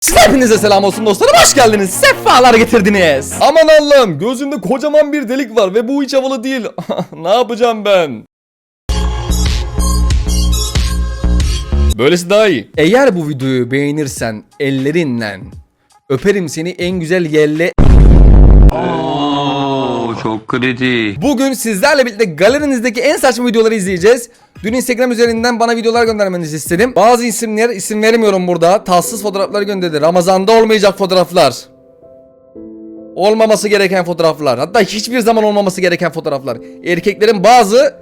Size hepinize selam olsun dostlarım. Hoş geldiniz. Sefalar getirdiniz. Aman Allah'ım gözümde kocaman bir delik var ve bu hiç havalı değil. Ne yapacağım ben? Böylesi daha iyi. Eğer bu videoyu beğenirsen ellerinle Öperim seni en güzel yerle Oo, çok kritik. Bugün sizlerle birlikte galerinizdeki en saçma videoları izleyeceğiz. Dün Instagram üzerinden bana videolar göndermenizi istedim. Bazı isimler isim vermiyorum burada. Tatsız fotoğraflar gönderdi. Ramazanda olmayacak fotoğraflar. Olmaması gereken fotoğraflar. Hatta hiçbir zaman olmaması gereken fotoğraflar. Erkeklerin bazı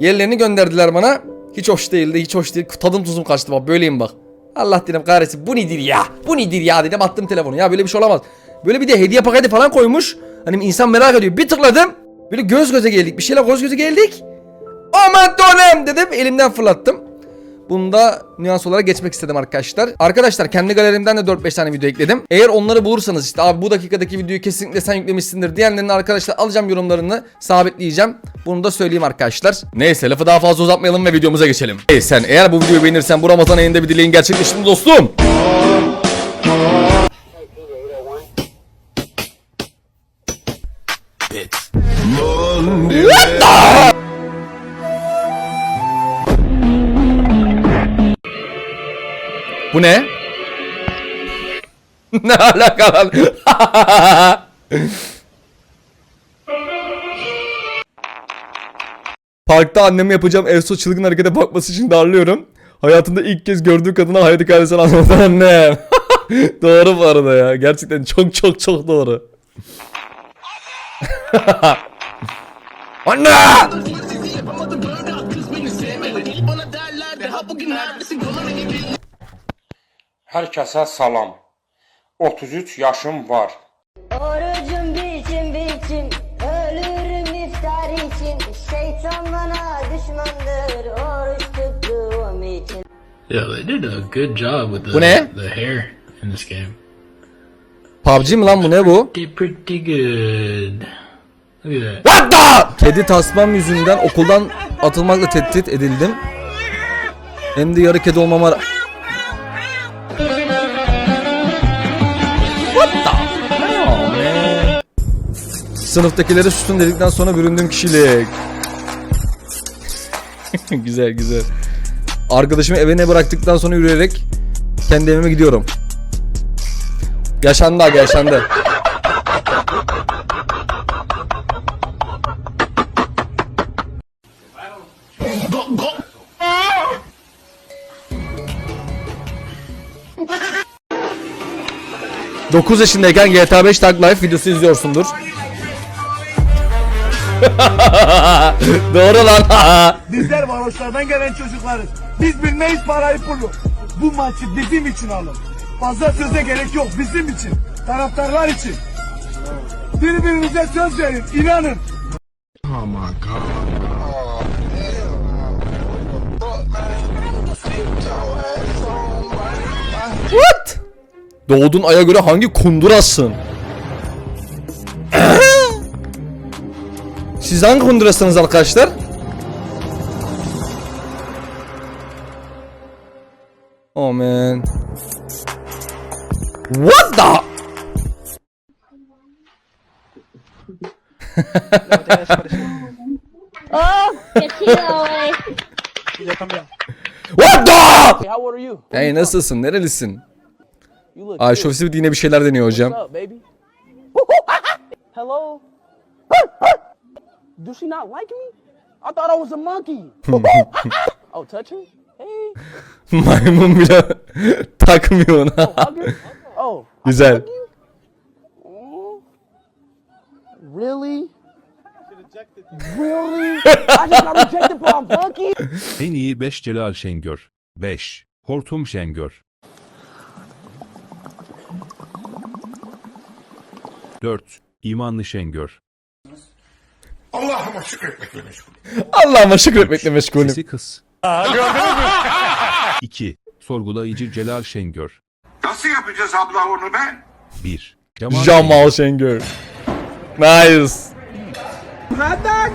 yerlerini gönderdiler bana. Hiç hoş değildi, hiç hoş değil. Tadım tuzum kaçtı bak. Böyleyim bak. Allah dedim kahretsin. Bu nedir ya? Bu nedir ya dedim attım telefonu. Ya böyle bir şey olamaz. Böyle bir de hediye paketi falan koymuş. Hani insan merak ediyor. Bir tıkladım. Böyle göz göze geldik. Bir şeyle göz göze geldik. Aman dönem dedim. Elimden fırlattım. Bunda nüans olarak geçmek istedim arkadaşlar. Arkadaşlar kendi galerimden de 4-5 tane video ekledim. Eğer onları bulursanız işte abi bu dakikadaki videoyu kesinlikle sen yüklemişsindir diyenlerin arkadaşlar alacağım yorumlarını sabitleyeceğim. Bunu da söyleyeyim arkadaşlar. Neyse lafı daha fazla uzatmayalım ve videomuza geçelim. Hey sen eğer bu videoyu beğenirsen bu Ramazan ayında bir dileğin gerçekleşti dostum. Bu ne? ne alaka lan? Parkta anneme yapacağım Efso çılgın harekete bakması için darlıyorum. Hayatında ilk kez gördüğü kadına hayatı kardeşini anlatan annem. doğru bu arada ya. Gerçekten çok çok çok doğru. Anne! Herkese salam. 33 yaşım var. Orucum biçim biçim Ölürüm iftar için Şeytan bana düşmandır Oruç tuttuğum için Yeah, they did a good job with the, Bu ne? the hair in this game. PUBG mi lan bu ne bu? Pretty, pretty good. What the? Kedi tasmam yüzünden okuldan atılmakla tehdit edildim. Hem de yarı kedi olmama... Sınıftakilere sütun dedikten sonra büründüğüm kişilik. güzel güzel. Arkadaşımı evine bıraktıktan sonra yürüyerek kendi evime gidiyorum. Yaşandı aga yaşandı. Dokuz yaşındayken GTA 5 Tag Life videosu izliyorsundur. Doğru lan. Bizler varoşlardan gelen çocuklarız. Biz bilmeyiz parayı pulu. Bu maçı bizim için alın. Fazla söze gerek yok bizim için. Taraftarlar için. Birbirinize söz verin. inanın. What? Doğdun aya göre hangi kundurasın? Siz hangi kundurasınız arkadaşlar? Oh man. What the? Oh, güey. What the? How old are you? Hey nasılsın? Nerelisin? You look Ay good. şofisi yine bir şeyler deniyor hocam. What's up, baby? Hello? Does she not like me? I thought I was a monkey. oh, touch her? Hey, Maymun bile takmıyor ona. hug her? Oh, I Güzel. hug you? Oh. Really? Really? I just got rejected from monkey? En iyi 5 Celal Şengör. 5. Hortum Şengör. 4. İmanlı Şengör. Allah'ıma şükretmekle meşgulüm. Sesi kız. 2. Sorgulayıcı Celal Şengör. Nasıl yapacağız abla onu be? 1. Cemal Jamal Şengör. Nice. What the?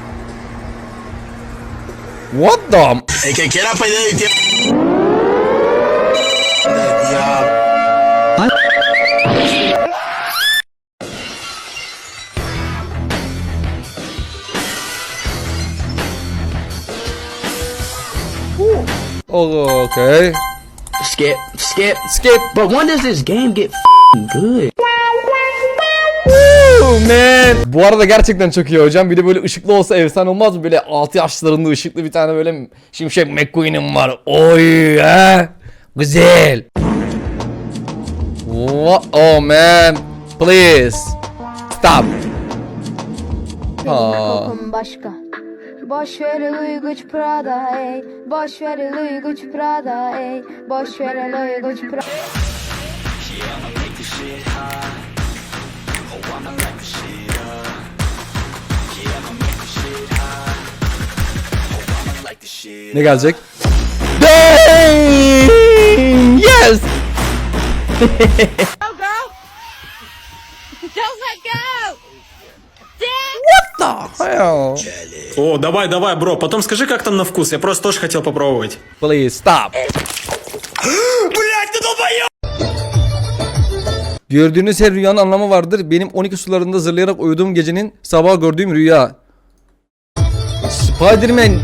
Okay. Skip, skip. Skip. But when does this game get good? Oh man. Bu arada gerçekten çok iyi hocam. Bir de böyle ışıklı olsa efsane olmaz mı? Böyle 6 yaşlarında ışıklı bir tane böyle şimşek McQueen'im var. Oy ha. Güzel. What? Oh man. Please. Stop. Aa. başka Boş ver Louis Gucci Prada ey Boş ver Louis Gucci Prada ey Boş ver Louis Gucci Prada Ne gelecek? Dang! Yes! Don't let go! Hell. О, давай, давай, бро, потом скажи, как там на вкус. Я просто тоже хотел попробовать. Please stop. Gördüğünüz her rüyanın anlamı vardır. Benim 12 sularında zırlayarak uyuduğum gecenin sabah gördüğüm rüya. Spiderman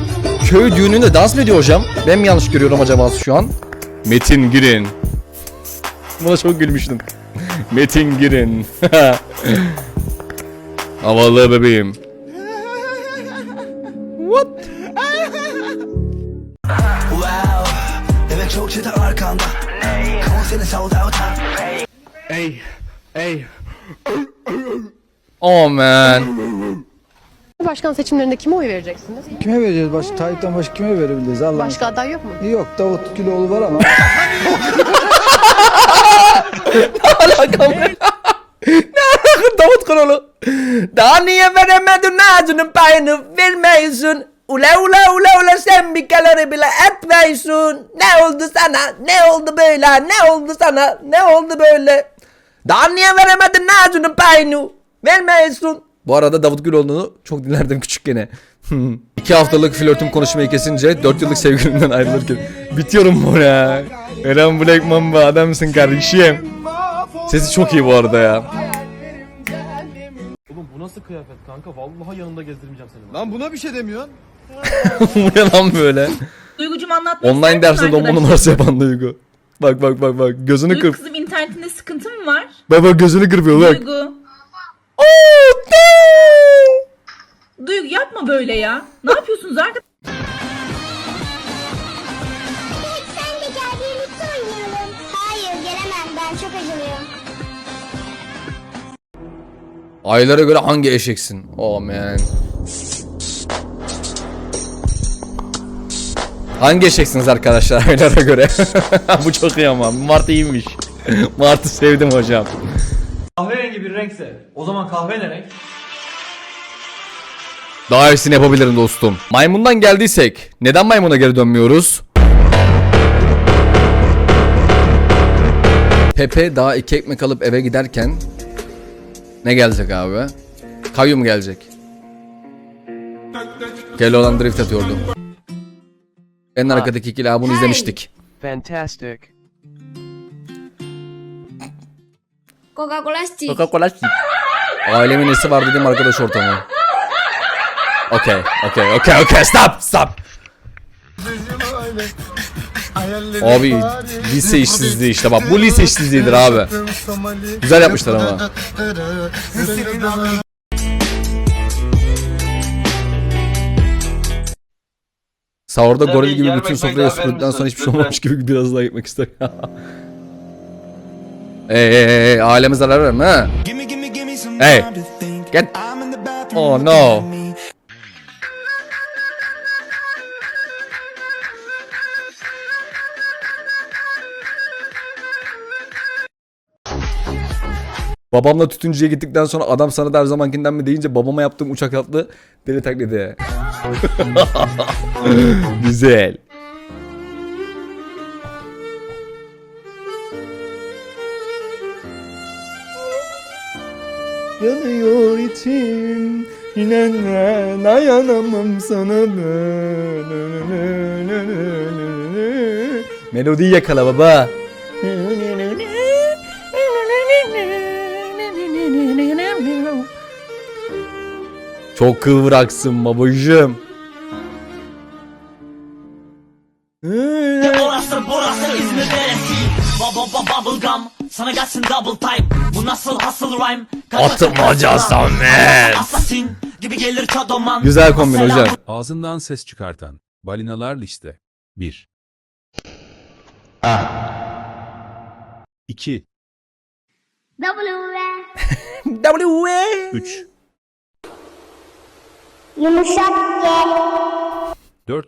köy düğününde dans mı ediyor hocam? Ben mi yanlış görüyorum acaba şu an? Metin Girin. Buna çok gülmüştüm. Metin Girin. Havalı bebeğim. What? Demek çok çete arkanda. Konseri sold out. Oh man. Başkan seçimlerinde kime oy vereceksiniz? Kime vereceğiz? Baş, Tayyip'ten başka kime verebiliriz? Allah Başka aday yok mu? Yok Davut Güloğlu var ama. alakam ne? ne alakam Davut Kanalı? Daha niye veremedin ağzının payını vermiyorsun? Ula ula ula ula sen bir kalori bile etmiyorsun. Ne oldu sana? Ne oldu böyle? Ne oldu sana? Ne oldu böyle? Daha niye veremedin ağzının payını? Vermiyorsun. Bu arada Davut Güloğlu'nu çok dinlerdim küçükken. İki haftalık flörtüm konuşmayı kesince 4 yıllık sevgilimden ayrılırken bitiyorum bu ya. Eren Black Mamba adamsın kardeşim. Sesi çok iyi bu arada ya. Nasıl kıyafet kanka? Vallahi yanında gezdirmeyeceğim seni. Lan buna bir şey demiyorsun. bu ne lan böyle? Duygucum anlatmak Online derste donma numarası yapan Duygu. Bak bak bak bak gözünü kırp. Kızım internetinde sıkıntı mı var? Bak bak gözünü kırpıyor bak. Duygu. Damn! Duygu yapma böyle ya. Ne yapıyorsunuz arkadaşlar? Aylara göre hangi eşeksin? Oh man. Hangi eşeksiniz arkadaşlar aylara göre? Bu çok iyi ama. Martı iyiymiş. Martı sevdim hocam. Kahverengi bir renkse o zaman kahve ne renk? Daha iyisini yapabilirim dostum. Maymundan geldiysek neden maymuna geri dönmüyoruz? Pepe daha iki ekmek alıp eve giderken ne gelecek abi? Kayyum gelecek. Keloğlan drift atıyordu. En arkadaki ikili abi bunu izlemiştik. Fantastic. Coca-Cola stick Coca-Cola Ailemin nesi var dediğim arkadaş ortamı. Okey, okey, okey, okey, stop, stop. Abi lise işsizliği işte bak bu lise işsizliğidir abi. Güzel yapmışlar ama. Sahurda goril gibi bütün sofraya süpürdükten sonra hiçbir şey olmamış gibi biraz daha gitmek ister. Ey ey ey aileme zarar verme ha. Hey. Get. Oh no. Babamla tütüncüye gittikten sonra adam sana da her zamankinden mi deyince babama yaptığım uçak atlı deli taklidi. Güzel. Yanıyor içim İnanma dayanamam sana Melodiyi yakala baba Çok kıvraksın babacığım. Orası burası İzmir neresi? Bubble bubble gum. Sana gelsin double time. Bu nasıl hustle rhyme? Atmaca Samet. Assassin gibi gelir çadoman. Güzel kombin hocam. Ağzından ses çıkartan balinalar liste. 1 2 W W 3 Yumuşak G 4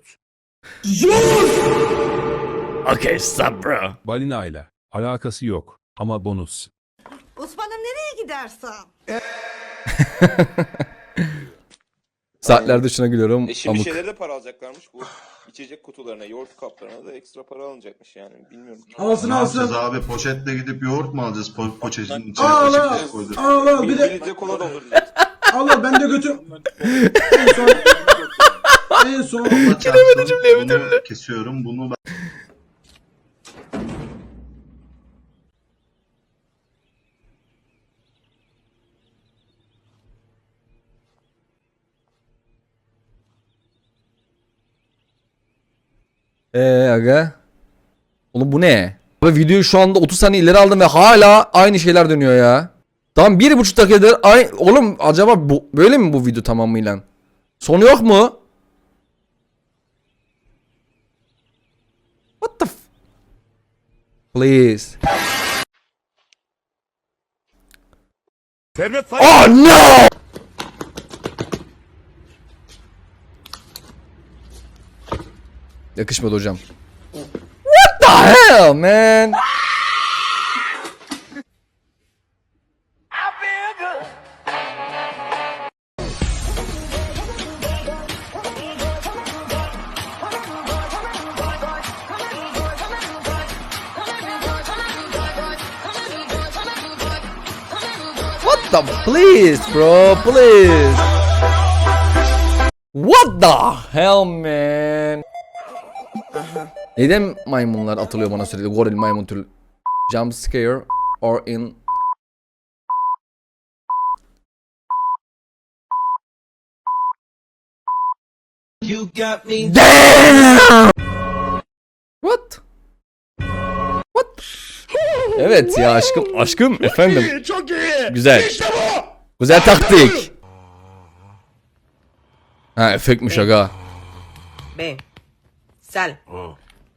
Okay stop bro. Balina ile alakası yok ama bonus. Osman'ım nereye gidersen? Saatlerde şuna gülüyorum. E şimdi Amık. şeylere de para alacaklarmış bu içecek kutularına, yoğurt kaplarına da ekstra para alınacakmış yani bilmiyorum. Alsın alsın. abi poşetle gidip yoğurt mu alacağız po poşetin içine? Al al al al bir de Birlikte kola dolduracağız. Al al ben de götür. en son en son Bunu kesiyorum bunu ben... Eee aga. Oğlum bu ne? Abi videoyu şu anda 30 saniye ileri aldım ve hala aynı şeyler dönüyor ya. Tam bir buçuk dakikadır ay oğlum acaba bu böyle mi bu video tamamıyla? Sonu yok mu? What the f- Please. Oh no! Yakışmadı hocam. What the hell man? Please bro please. What the hell man? Neden maymunlar atılıyor bana sürekli? Goril maymun türü. Jump scare or in You got me. What? What? Evet ya aşkım aşkım efendim. çok iyi. Güzel. İşte bu. Güzel taktik. Ha efektmiş aga. Be. Sal.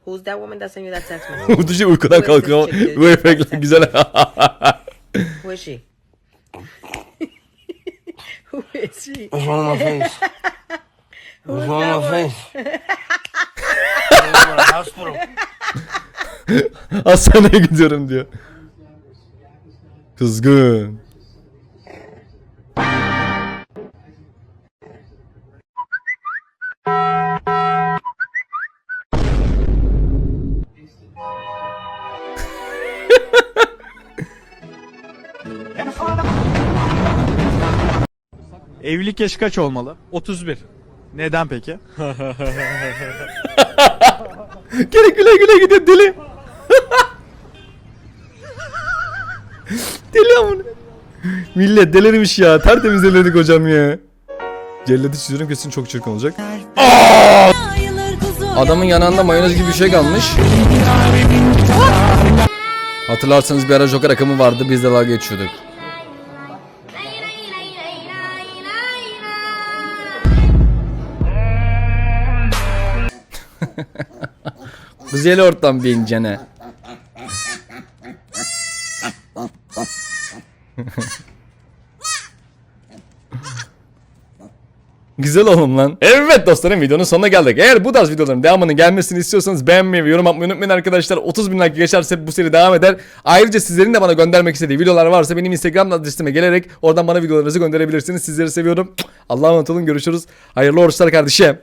Who's that woman that sent you that text message? Bu düşe uykudan kalkıyor. Bu efektler güzel. Who is she? Who is she? What's wrong with my face? What's wrong with my face? hospital. Hastaneye gidiyorum diyor. Kızgın. Evlilik yaşı kaç olmalı? 31. Neden peki? Gene güle güle gidiyor deli. deli amına. Millet delirmiş ya. Tertemiz delirdik hocam ya. Celleti çiziyorum kesin çok çirkin olacak. Adamın yanında mayonez gibi bir şey kalmış. Hatırlarsanız bir ara Joker akımı vardı biz de dalga geçiyorduk. Güzel ortam bir incene. Güzel oğlum lan. Evet dostlarım videonun sonuna geldik. Eğer bu tarz videoların devamının gelmesini istiyorsanız beğenmeyi ve yorum atmayı unutmayın arkadaşlar. 30 bin like geçerse bu seri devam eder. Ayrıca sizlerin de bana göndermek istediği videolar varsa benim Instagram adresime gelerek oradan bana videolarınızı gönderebilirsiniz. Sizleri seviyorum. Allah'a emanet olun görüşürüz. Hayırlı oruçlar kardeşim.